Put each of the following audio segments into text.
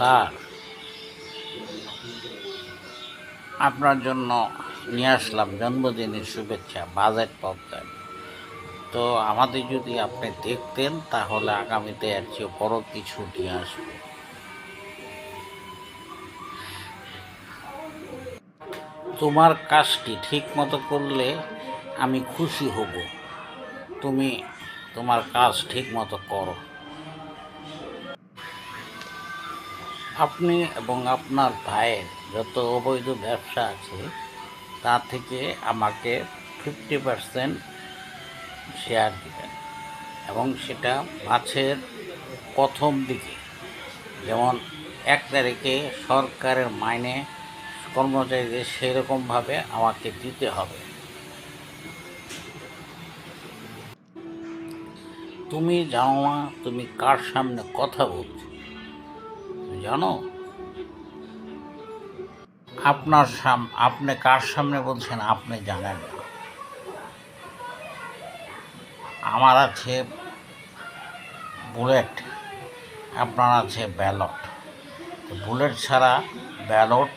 Sir. আপনার জন্য নিয়ে আসলাম জন্মদিনের শুভেচ্ছা বাজেট প্রবলেম তো আমাদের যদি আপনি দেখতেন, তাহলে আগামীতে এর চেয়ে বড় কিছু নিয়ে আসব। তোমার কাজটি ঠিক মতো করলে আমি খুশি হব। তুমি তোমার কাজ ঠিক মতো করো। আপনি এবং আপনার ভাইয়ের যত অবৈধ ব্যবসা আছে, তা থেকে আমাকে ফিফটি পার্সেন্ট শেয়ার দিবেন। এবং সেটা মাছের প্রথম দিকে, যেমন এক তারিখে সরকারের মাইনে কর্মচারীদের সেরকমভাবে আমাকে দিতে হবে। তুমি জানো না, তুমি কার সামনে কথা বলছো? জানো? আপনার সাম, আপনি কার সামনে বলছেন আপনি জানেন না। আমার আছে বুলেট, আপনার আছে ব্যালট। বুলেট ছাড়া ব্যালট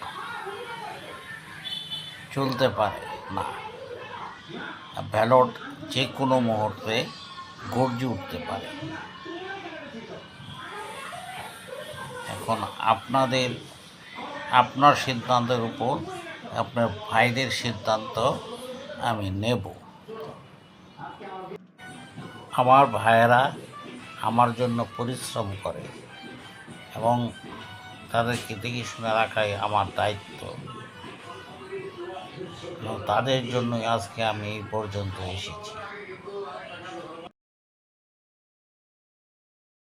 চলতে পারে না। ব্যালট যে কোনো মুহূর্তে গর্জে উঠতে পারে। এখন আপনাদের, আপনার সিদ্ধান্তের উপর, আপনার ভাইদের সিদ্ধান্ত আমি নেব। আমার ভাইয়েরা আমার জন্য পরিশ্রম করে এবং তাদেরকে দেখে শুনে রাখাই আমার দায়িত্ব। তাদের জন্যই আজকে আমি এই পর্যন্ত এসেছি।